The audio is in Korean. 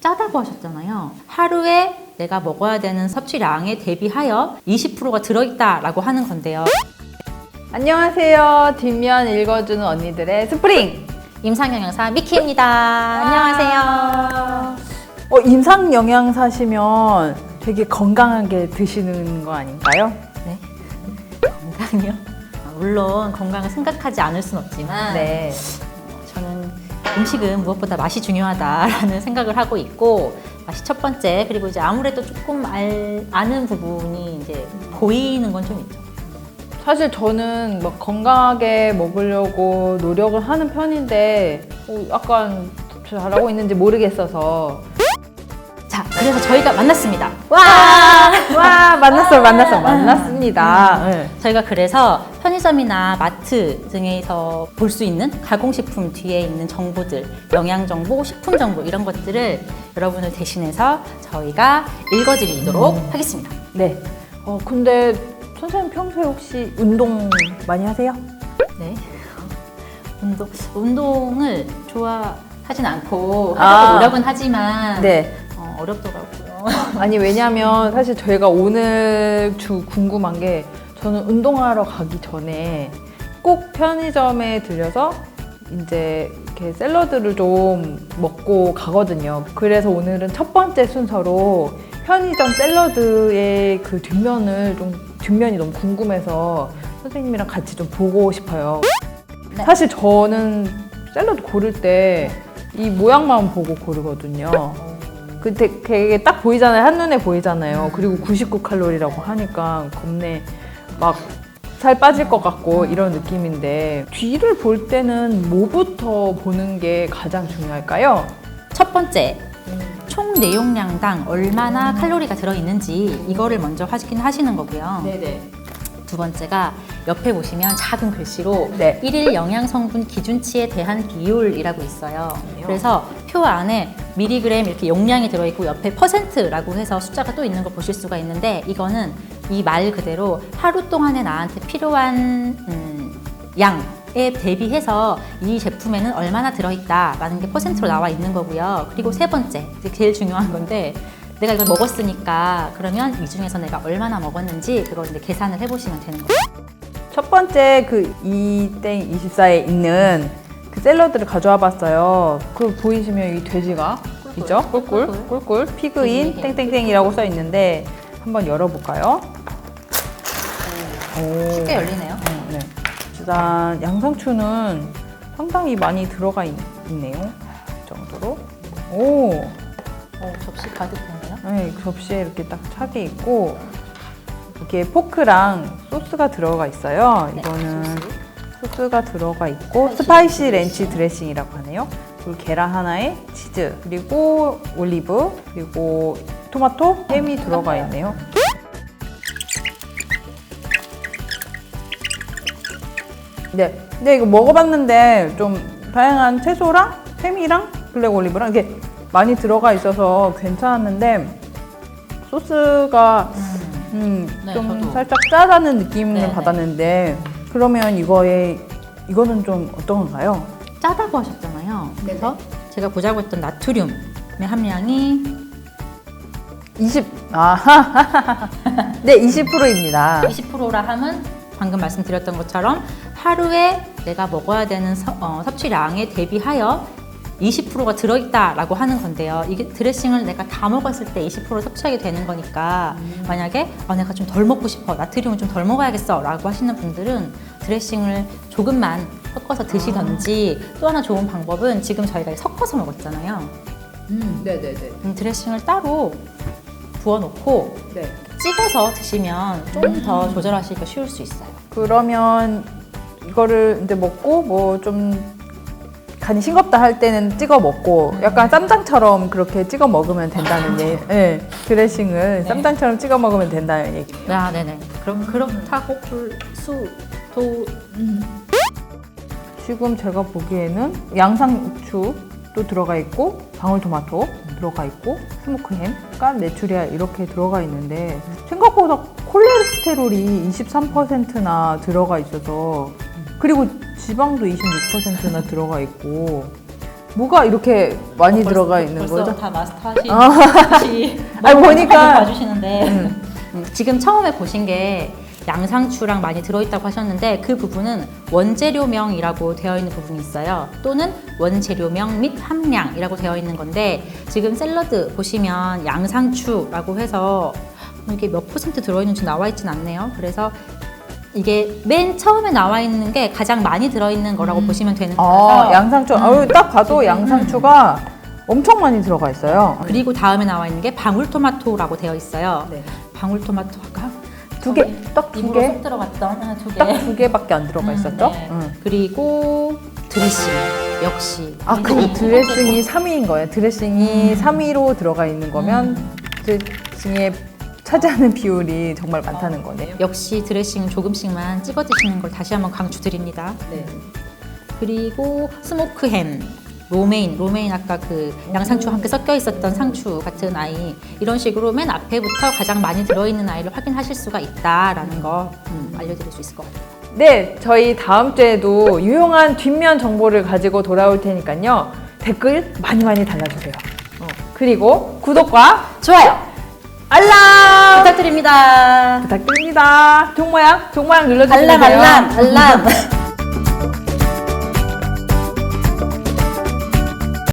짜다고 하셨잖아요. 하루에 내가 먹어야 되는 섭취량에 대비하여 20%가 들어있다라고 하는 건데요. 안녕하세요. 뒷면 읽어주는 언니들의 스프링. 임상영양사 미키입니다. 안녕하세요. 어, 임상 영양사시면 되게 건강하게 드시는 거 아닌가요? 네. 건강이요? 아, 물론 건강을 생각하지 않을 순 없지만 네. 저는 음식은 무엇보다 맛이 중요하다라는 생각을 하고 있고 맛이 첫 번째 그리고 이제 아무래도 조금 알, 아는 부분이 이제 보이는 건 좀 있죠. 사실 저는 막 건강하게 먹으려고 노력을 하는 편인데 어, 약간 잘하고 있는지 모르겠어서 자, 그래서 저희가 만났습니다. 와, 와 만났어요, 만났어, 만났습니다. 네. 저희가 그래서 편의점이나 마트 등에서 볼 수 있는 가공식품 뒤에 있는 정보들, 영양 정보, 식품 정보 이런 것들을 여러분을 대신해서 저희가 읽어드리도록 하겠습니다. 네. 어 근데 선생님 평소에 혹시 운동 많이 하세요? 네. 운동, 운동을 좋아하진 않고 아. 하려고 노력은 하지만 네. 어, 어렵더라고요. 아니 왜냐면 사실 저희가 오늘 주 궁금한 게 저는 운동하러 가기 전에 꼭 편의점에 들려서 이제 이렇게 샐러드를 좀 먹고 가거든요. 그래서 오늘은 첫 번째 순서로 편의점 샐러드의 그 뒷면을 좀 뒷면이 너무 궁금해서 선생님이랑 같이 좀 보고 싶어요. 네. 사실 저는 샐러드 고를 때 이 모양만 보고 고르거든요. 그 되- 되게 딱 보이잖아요. 한눈에 보이잖아요. 그리고 99 칼로리라고 하니까 겁내 막 살 빠질 것 같고 이런 느낌인데 뒤를 볼 때는 뭐부터 보는 게 가장 중요할까요? 첫 번째, 총 내용량당 얼마나 칼로리가 들어있는지 이거를 먼저 확인하시는 거고요. 네네. 두 번째가 옆에 보시면 작은 글씨로 네. 일일 영양 성분 기준치에 대한 비율이라고 있어요. 그래서 표 안에 미리그램 이렇게 용량이 들어있고 옆에 퍼센트라고 해서 숫자가 또 있는 걸 보실 수가 있는데 이거는 이 말 그대로 하루 동안에 나한테 필요한 음, 양 에 대비해서 이 제품에는 얼마나 들어있다라는 게 퍼센트로 나와 있는 거고요. 그리고 세 번째, 제일 중요한 건데 내가 이걸 먹었으니까 그러면 이 중에서 내가 얼마나 먹었는지 그걸 이제 계산을 해보시면 되는 거예요. 첫 번째 그 이땡 24에 있는 그 샐러드를 가져와 봤어요. 그 보이시면 이 돼지가 있죠? 꿀꿀 꿀꿀. 피그인. 땡땡땡이라고 써 있는데 한번 열어볼까요? 오. 쉽게 열리네요. 음, 네. 일단 양상추는 상당히 많이 들어가 있, 네요이 정도로. 오, 어, 접시 가득한데요? 네, 접시에 이렇게 딱 차게 있고 이렇게 포크랑 소스가 들어가 있어요. 네, 이거는 소스. 소스가 들어가 있고 스파이시 스파이시 렌치 드레싱. 드레싱이라고 하네요. 그리고 계란 하나에 치즈 그리고 올리브 그리고 토마토 햄이 들어가 있네요. 네, 근데 이거 먹어봤는데 좀 다양한 채소랑 햄이랑 블랙 올리브랑 이게 많이 들어가 있어서 괜찮았는데 소스가 음, 네, 좀 저도. 살짝 짜다는 느낌을 네, 네. 받았는데 그러면 이거에 이거는 좀 어떤 건가요? 짜다고 하셨잖아요. 그래서 제가 보자고 했던 나트륨의 함량이 20, 아, 네, 20%입니다. 20%라 함은 방금 말씀드렸던 것처럼 하루에 내가 먹어야 되는 서- 어, 섭취량에 대비하여 20%가 들어있다라고 하는 건데요. 이게 드레싱을 내가 다 먹었을 때 20% 섭취하게 되는 거니까 만약에 아, 내가 좀 덜 먹고 싶어, 나트륨을 좀 덜 먹어야겠어라고 하시는 분들은 드레싱을 조금만 섞어서 드시던지 또 하나 좋은 방법은 지금 저희가 섞어서 먹었잖아요. 네네네. 음, 드레싱을 따로 부어놓고 네. 찍어서 드시면 좀 더 조절하시기가 쉬울 수 있어요. 그러면 이거를 이제 먹고 뭐좀 간이 싱겁다 할 때는 찍어 먹고 약간 쌈장처럼 그렇게 찍어 먹으면 된다는 얘기. 네, 드레싱을 쌈장처럼 찍어 먹으면 된다는 얘기. 아, 네네. 그럼 그렇다고 볼 수도 지금 제가 보기에는 양상추도 들어가 있고 방울토마토 들어가 있고 스모크햄, 깐 메추리알 이렇게 들어가 있는데 생각보다 콜레스테롤이 23%나 들어가 있어서 그리고 지방도 26%나 들어가 있고 뭐가 이렇게 많이 들어가 있는 벌써 거죠? 다 마스터하신 아. 시 보니까- 봐주시는데 음, 지금 처음에 보신 게 양상추랑 많이 들어있다고 하셨는데 그 부분은 원재료명이라고 되어 있는 부분이 있어요. 또는 원재료명 및 함량이라고 되어 있는 건데 지금 샐러드 보시면 양상추라고 해서 이게 몇 퍼센트 들어있는지 나와 있진 않네요. 그래서 이게 맨 처음에 나와 있는 게 가장 많이 들어있는 거라고 보시면 되는 거라서 아, 양상추. 아유, 딱 봐도 양상추가 엄청 많이 들어가 있어요. 그리고 다음에 나와 있는 게 방울토마토라고 되어 있어요. 네. 방울토마토 아까 두 개, 딱 두 입으로 개, 쏙 들어갔던 하나 두 개. 딱 두 개밖에 안 들어가 음, 있었죠? 네. 응. 그리고 드레싱 역시. 아, 그 굉장히 드레싱이 3위인 거예요. 드레싱이 3위로 들어가 있는 거면 드레싱에 차지하는 비율이 정말 많다는 거네요. 역시 드레싱 조금씩만 찍어 드시는 걸 다시 한번 강추드립니다. 네. 그리고 스모크 햄. 로메인, 로메인 아까 그 양상추와 함께 섞여 있었던 상추 같은 아이 이런 식으로 맨 앞에부터 가장 많이 들어있는 아이를 확인하실 수가 있다라는 거 음, 알려드릴 수 있을 것 같아요. 네, 저희 다음 주에도 유용한 뒷면 정보를 가지고 돌아올 테니까요. 댓글 많이 많이 달아주세요. 어, 그리고 구독과 좋아요. 알람 부탁드립니다. 부탁드립니다. 종 모양, 종 모양 눌러주시면 알람. 알람 알람.